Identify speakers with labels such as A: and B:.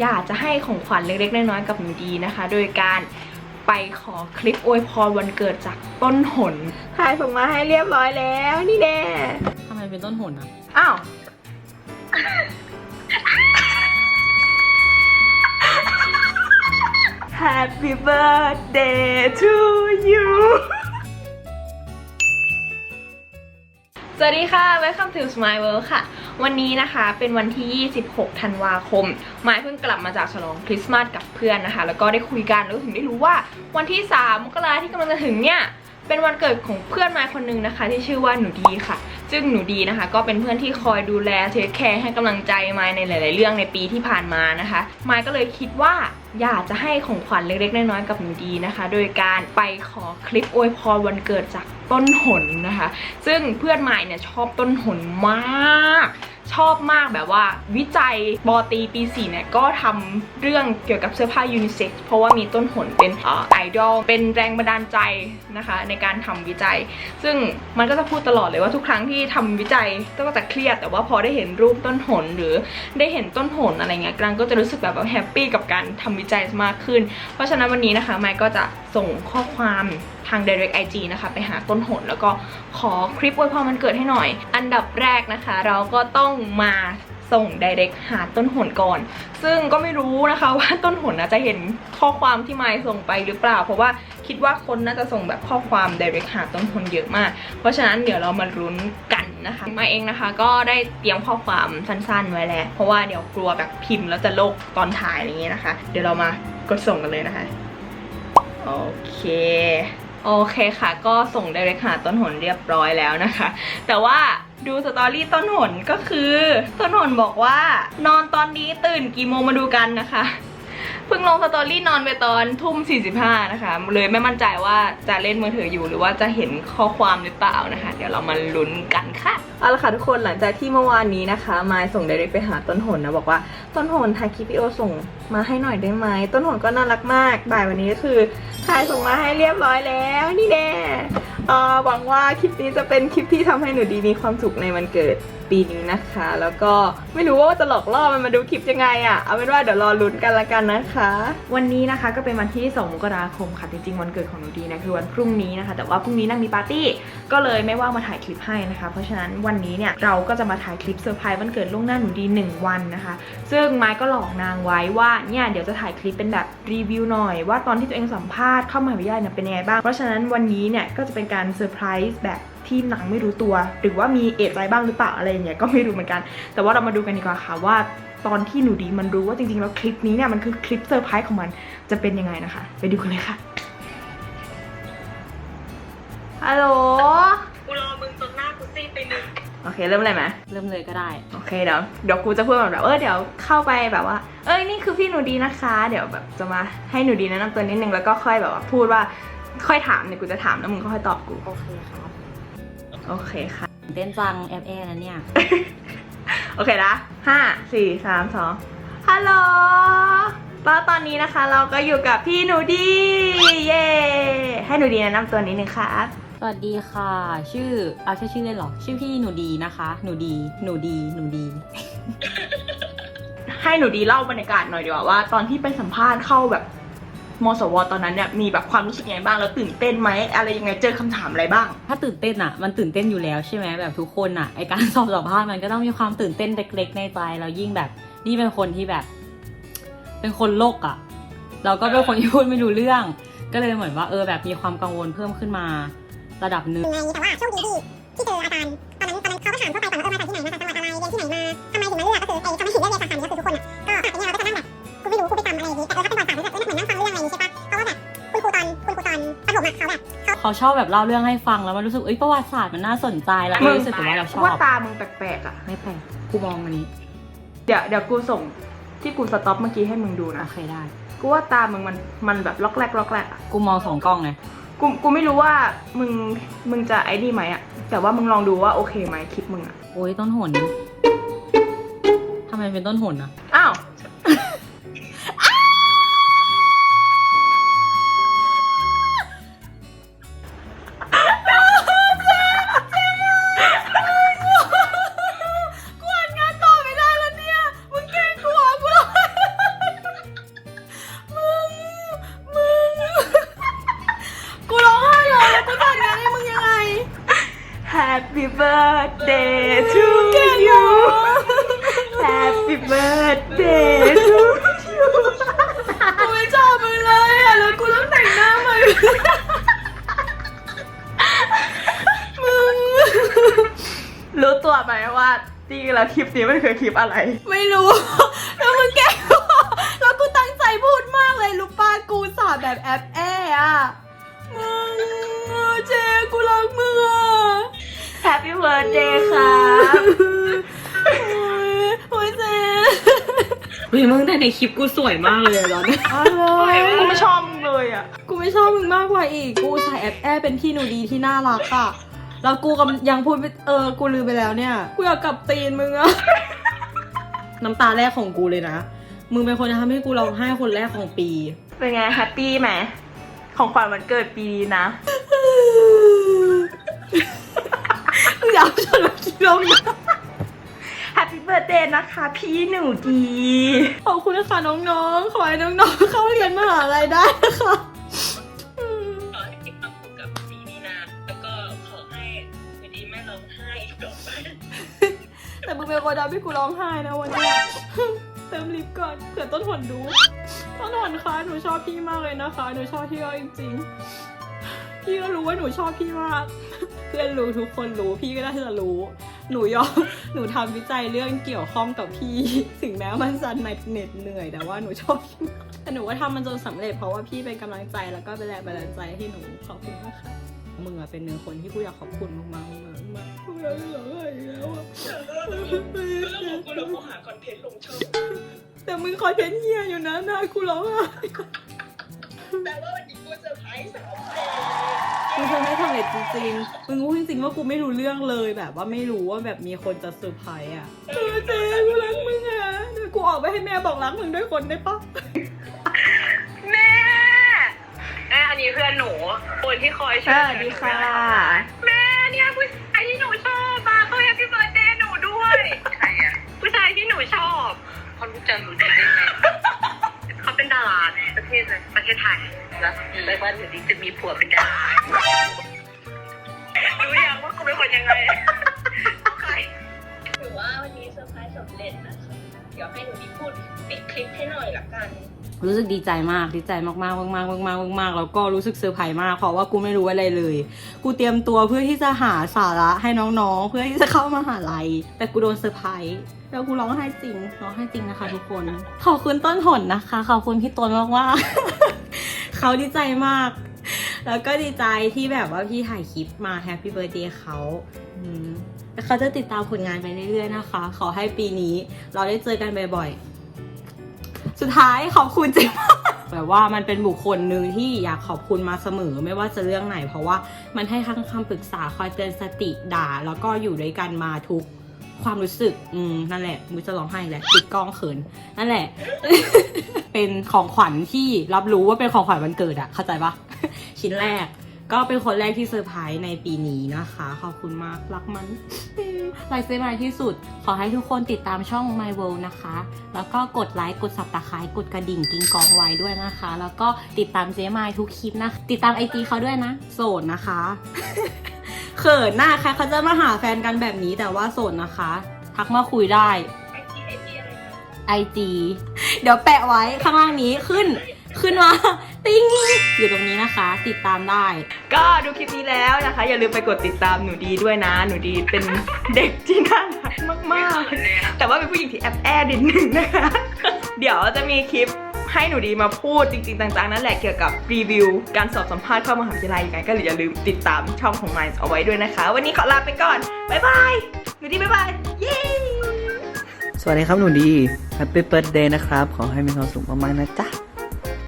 A: อยากจะให้ของขวัญเล็กๆน้อยๆกับหนูดีนะคะ โดยการไปขอคลิปอวยพรวันเกิดจากต้นหนถ่ายส่งมาให้เรียบร้อยแล้วนี่แน่
B: ทำไมเป็นต้นหนอะ
A: อ้าว Happy birthday to you สวัสดีค่ะ Welcome to Smile World ค่ะ วันนี้นะคะเป็นวันที่ 26 ธันวาคมไม้เพิ่งกลับมาจากฉลองคริสต์มาสกับเพื่อนนะคะ แล้วก็ได้คุยกันแล้วถึงได้รู้ว่าวันที่ 3 มกราที่กำลังจะถึงเนี่ยเป็นวันเกิดของเพื่อนไม้คนหนึงนะคะ ที่ชื่อว่าหนูดีค่ะ ซึ่งหนูดีนะคะ ก็เป็นเพื่อนที่คอยดูแลเทคแคร์ให้กำลังใจมายในหลาย ๆ เรื่องในปีที่ผ่านมานะคะมายก็เลยคิดว่าอยากจะให้ของขวัญเล็ก ๆ น้อย ๆ กับหนูดีนะคะ โดยการไปขอคลิปอวยพรวันเกิดจากต้นหนนะคะ ซึ่งเพื่อนมายเนี่ยชอบต้นหนมาก ชอบมากแบบว่าวิจัยปอตรีปี4เนี่ยก็ทำเรื่องเกี่ยวกับเสื้อผ้ายูนิเซ็กซ์เพราะว่ามีต้นหนเป็นเอ่อไอดอลเป็นแรงบันดาลใจนะคะในการทำวิจัย ซึ่งมันก็จะพูดตลอดเลยว่าทุกครั้งที่ทำวิจัยก็จะเครียด แต่ว่าพอได้เห็นรูปต้นหนหรือได้เห็นต้นหนอะไรเงี้ยกลางก็จะรู้สึกแบบว่าแฮปปี้กับการทำวิจัยมากขึ้น เพราะฉะนั้นวันนี้นะคะไมค์ก็จะส่งข้อความทาง direct IG นะคะ ไปหาต้นหนแล้วก็ขอคลิปอวยพรมันเกิดให้หน่อย อันดับแรกนะคะ เราก็ต้องมาส่ง direct หาต้นหนก่อน ซึ่งก็ไม่รู้นะคะว่าต้นหนนะจะเห็นข้อความที่ไมค์ส่งไปหรือเปล่า เพราะว่าคิดว่าคนน่าจะส่งแบบข้อความ direct หาต้นหนเยอะมาก เพราะฉะนั้นเดี๋ยวเรามารุ้นกันนะคะมาเองนะคะ ก็ได้เตรียมข้อความสั้นๆ ไว้แล้ว เพราะว่าเดี๋ยวกลัวแบบพิมพ์แล้วจะโลกตอนถ่ายอะไรอย่างเงี้ยนะคะ เดี๋ยวเรามากดส่งกันเลยนะคะ โอเค โอเคค่ะ ก็ส่ง direct หาต้นหนเรียบร้อยแล้วนะคะ แต่ว่าดูสตอรี่ต้นหนก็คือ ต้นหนบอกว่านอนตอนนี้ตื่นกี่โมงมาดูกันนะคะ เพิ่งลงสตอรี่นอนไปตอนทุ่ม 45 นะคะ เลยไม่มั่นใจว่าจะเล่นมือถืออยู่หรือว่าจะเห็นข้อความหรือเปล่านะคะ เดี๋ยวเรามาลุ้นกันค่ะเอาละค่ะทุกคนหลังจากที่เมื่อวานนี้นะคะมายส่ง direct ไปหาต้นหนนะบอกว่าต้นหนถ่ายคลิปวิดีโอส่งมาให้หน่อยได้ไหมต้นหนก็น่ารักมากบ่ายวันนี้ก็คือถ่ายส่งมาให้เรียบร้อยแล้วนี่แน่ หวังว่าคลิปนี้จะเป็นคลิปที่ทำให้หนูดีมีความสุขในวันเกิดปีนี้นะคะ แล้วก็ไม่รู้ว่าจะหลอกล่อมันมาดูคลิปยังไงอะ่ะ เอาเป็นว่าเดี๋ยวรอลุ้นกันละกันนะคะ วันนี้นะคะก็เป็นวันที่ 2 มกราคมค่ะ จริงๆ วันเกิดของหนูดีนะคือวันพรุ่งนี้นะคะ แต่ว่าพรุ่งนี้นั่งมีปาร์ตี้ ก็เลยไม่ว่างมาถ่ายคลิปให้นะคะ เพราะฉะนั้นวันนี้เนี่ยเราก็จะมาถ่ายคลิปเซอร์ไพรส์วันเกิดล่วงหน้าหนูดี 1 วันนะคะ ซึ่งไม้ก็หลอกนางไว้ว่าเนี่ยเดี๋ยวจะถ่ายคลิปเป็นแบบรีวิวหน่อย ว่าตอนที่ตัวเองสัมภาษณ์เข้ามหาวิทยาลัยเนี่ยเป็นยังไงบ้าง เพราะฉะนั้นวันนี้เนี่ยก็จะเป็นการเซอร์ไพรส์แบบที่นางไม่รู้ตัว หรือว่ามีเอะใจบ้างหรือเปล่าอะไรอย่างเงี้ยก็ไม่รู้เหมือนกัน แต่ว่าเรามาดูกันดีกว่าค่ะว่าตอนที่หนูดีมันรู้ว่าจริงๆแล้วคลิปนี้เนี่ยมันคือคลิปเซอร์ไพรส์ของมันจะเป็นยังไงนะคะ ไปดูกันเลยค่ะฮัลโหล
C: กูรอมึงจนหน้ากูซีดไปหนึ่ง
A: โอเคเริ่มอะไรไหม
B: เริ่มเลยก็ได้
A: โอเคเดี๋ยวเดี๋ยวกูจะพูดแบบเออเดี๋ยวเข้าไปแบบว่า เอ้ยนี่คือพี่หนูดีนะคะ เดี๋ยวแบบจะมาให้หนูดีแนะนำตัวนิดนึงแล้วก็ค่อยแบบว่าพูดว่า ค่อยถามเนี่ยกูจะถามแล้วมึงก็ค่อยตอบกู
B: โอเคครับ
A: โอเคค่ะ
B: ตื่นเต้นจังแอบแอร์นะเนี่ย
A: โอเคนะห้าสี่สามสองฮัลโหลแล้วตอนนี้นะคะเราก็อยู่กับพี่หนูดีเย้ให้หนูดีแนะนำตัวนิดนึงครับ
B: สวัสดีค่ะ ชื่อเอาใช่ชื่อเล่นเหรอ ชื่อพี่หนูดีนะคะ หนูดี หนูดี หนูดี
A: ให้หนูดีเล่าบรรยากาศหน่อยดีกว่าว่า ตอนที่ไปสัมภาษณ์เข้าแบบ มสว ตอนนั้นเนี่ยมีแบบความรู้สึกยังไงบ้าง แล้วตื่นเต้นไหมอะไรยังไงเจอคำถามอะไรบ้าง
B: ถ้าตื่นเต้นอะ มันตื่นเต้นอยู่แล้วใช่ไหมแบบทุกคนอะไอการสอบสัมภาษณ์มันก็ต้องมีความตื่นเต้นเล็กๆในใจแล้วยิ่งแบบนี่เป็นคนที่แบบ เป็นคนโลกอะ เราก็เป็นคนที่พูดไม่รู้เรื่อง ก็เลยเหมือนว่าเออแบบมีความกังวลเพิ่มขึ้นมา ระดับหนึ่ง
D: ไงแต่ว่าโชคดีที่ที่เจออาจารย์ เขาแบบเขาเขา
B: ชอบแบบเล่าเรื่องให้ฟังแล้วมันรู้สึกเอ้ยประวัติศาสตร์มันน่าสนใจแล้วก็รู้สึกว่าเราชอ
A: ว่า
B: บ
A: ตามึงแปลกๆอะ
B: ไม่แปลกกูมองอันนี้
A: เดี๋ยวเดี๋ยวกูส่งที่กูสต็อปเมื่อกี้ให้มึงดูนะ
B: โอเคได้
A: กูว่าตามึงมันมันแบบล็อกแรกล็อกแรกอะ
B: กูมองสองกล้องไง
A: กูกูไม่รู้ว่ามึงมึงจะไอ้นี่ไหมอะแต่ว่ามึงลองดูว่าโอเคไหมคลิปมึงอะ
B: โอ้ยต้นหนทำไมเป็นต้นหนอะ
A: อ้าว birthday to you Happy birthday to you
B: กูไม่ชอบมึงเลยอะแล้วกูต้องแต่งหน้าใหม่มึง
A: รู้ตัวไหมว่าจริงๆแล้วคลิปนี้มันคือคลิปอะไร
B: ไม่รู้ แล้วมึงแกล้งกูแล้วกูตั้งใจพูดมากเลยรู้ป้ากูสาดแบบแอปแออะมึงเออเจกูรักมึงอะ
A: Happy birthday ครับ
B: โอ้ยโอ้ยเจเฮ้ยมึงแต่ในคลิปกูสวยมากเลยตอนนี้
A: กูไม่ชอบมึงเลยอะ
B: กูไม่ชอบมึงมากกว่าอีก กูใส่แอปแอเป็นที่หนูดีที่น่ารักอะแล้วกูกำยังพูดไม่เออ กูลืมไปแล้วเนี่ย กูอยากกลับตีนมึงอะน้ำตาแรกของกูเลยนะ มึงเป็นคนทำให้กูร้องไห้คนแรกของปี
A: เป็นไงแฮปปี้ไหม ของขวัญวันเกิดปีนี้นะ
B: อยากชวนมาคิดลงนะ
A: Happy birthday นะคะ พี่หนูดี
B: ขอบคุณนะคะน้องๆ ขอให้น้องๆ เข้าเรียนมหาลัยได้นะคะอืม
C: ขอให้มีความสุขกับปีนี้นะ แล้วก็ขอให้วันนี้ไม่ร้องไห้อีกต่อไป
B: แต่มึงเป็นคนทำให้กูร้องไห้นะวันนี้เติมลิปก่อนเผื่อต้นหนดู ต้นหนคะหนูชอบพี่มากเลยนะคะ หนูชอบพี่ก็จริงๆพี่ก็รู้ว่าหนูชอบพี่มาก เพื่อนรู้ทุกคนรู้พี่ก็น่าจะรู้ หนูยอมหนูทำวิจัยเรื่องเกี่ยวข้องกับพี่ถึงแม้มันจะเหน็ดเหนื่อยแต่ว่าหนูชอบพี่มากแต่หนูว่าทำมันจนสำเร็จเพราะว่าพี่เป็นกำลังใจแล้วก็เป็นแรงบันดาลใจให้หนูขอบคุณมากค่ะมึงอะเป็นหนึ่งคนที่กูอยากขอบคุณมากๆมากๆมากๆกูอยากร้องไห้อีกแล้วอะ
C: แล้วกูแล้วกูหาคอนเทนต์ลงช่อง
B: แต่มึงคอนเทนต์เฮียอยู่นะหน้ากูร้องไห้
C: แต่ว่าวันนี้กูเซอร์ไพรส์สาวแพร
B: มึงทำให้สำเร็จจริงๆ มึงรู้จริงๆว่ากูไม่รู้เรื่องเลยแบบว่าไม่รู้ว่าแบบมีคนจะเซอร์ไพรส์อะเออเจ๊กูรักมึงอะเดี๋ยวกูออกไปให้แม่บอกรักมึงด้วยคนได้ปะ
C: แม่แม่อันนี้เพื่อนหนู คนที่คอย
A: ส
C: ช่วย
A: วัสดีค่ะ
C: แม่เนี่ยผู้ชายที่หนูชอบมาเขาแฮปปี้เบิร์ดเดย์หนูด้วยใครอะผู้ชายที่หนูชอบเขารู้จักหนูได้ไงเขาเป็นดาราใน ประเทศเลยประเทศไทยแล้วแปลว่าหนูนี้จะมีผัวเป็นดารารู้ยังว่ากูเป็นคนยังไงใครถือว่าวันนี้เซอร์ไพรส์สำเร็จนะคะเดี๋ยวให้หนูดีพูดปิดคลิปให้หน่อยละกัน
B: รู้สึกดีใจมากดีใจมากๆมากๆมากๆมากๆมากแล้วก็รู้สึกเซอร์ไพรส์มากเพราะว่ากูไม่รู้อะไรเลย กูเตรียมตัวเพื่อที่จะหาสาระให้น้องๆ เพื่อที่จะเข้ามาหาลัย แต่กูโดนเซอร์ไพรส์แล้วกูร้องไห้จริงร้องไห้จริงนะคะ ทุกคนขอบคุณต้นหนนะคะขอบคุณพี่ต้นมากว่าเขาดีใจมาก แล้วก็ดีใจที่แบบว่าพี่ถ่ายคลิปมาแฮปปี้เบิร์ดเดย์เขาแล้วเขาจะติดตามผลงานไปเรื่อยๆนะคะ ขอให้ปีนี้เราได้เจอกันบ่อยๆ สุดท้ายขอบคุณเจมากแบบว่ามันเป็นบุคคลหนึ่งที่อยากขอบคุณมาเสมอ ไม่ว่าจะเรื่องไหน เพราะว่ามันให้ทั้งคำปรึกษาคอยเตือนสติด่า แล้วก็อยู่ด้วยกันมาทุกความรู้สึก อืม นั่นแหละมุจะร้องไห้แหละติดกล้องเขิน นั่นแหละ เป็นของขวัญที่รับรู้ว่าเป็นของขวัญวันเกิดอะเข้าใจปะชิ้นแรก ก็เป็นคนแรกที่เซอร์ไพรส์ในปีนี้นะคะ ขอบคุณมาก รักมันไลฟ์เซฟายที่สุด ขอให้ทุกคนติดตามช่อง My World นะคะ แล้วก็กดไลค์กดสับตะไคร้กดกระดิ่งกิ้งกองไว้ด้วยนะคะ แล้วก็ติดตามเจมายทุกคลิปนะ ติดตามไอจีเขาด้วยนะ โสดนะคะเขินหน้าใครเขาจะมาหาแฟนกันแบบนี้แต่ว่าโสดนะคะ ทักมาคุยได้
C: ไอจีไอจีอะไรนะ
B: ไอจีเดี๋ยวแปะไว้ข้างล่างนี้ขึ้น ขึ้นมา ติ้งอยู่ตรงนี้นะคะ ติดตามได้
A: ก็ดูคลิปนี้แล้วนะคะ อย่าลืมไปกดติดตามหนูดีด้วยนะ หนูดีเป็นเด็กที่น่ารักมากๆ แต่ว่าเป็นผู้หญิงที่แอบแอนิดนึงนะคะ เดี๋ยวจะมีคลิปให้หนูดีมาพูดจริงๆต่างๆนั่นแหละเกี่ยวกับรีวิว การสอบสัมภาษณ์เข้ามหาวิทยาลัยยังไงก็อย่าลืมติดตามช่องของ Minds เอาไว้ด้วยนะคะ วันนี้ขอลาไปก่อนบ๊ายบายหนูดีบ๊ายบายเย้
E: สวัสดีครับหนูดี Happy Birthday นะครับ ขอให้มีความสุขมากๆนะจ๊ะ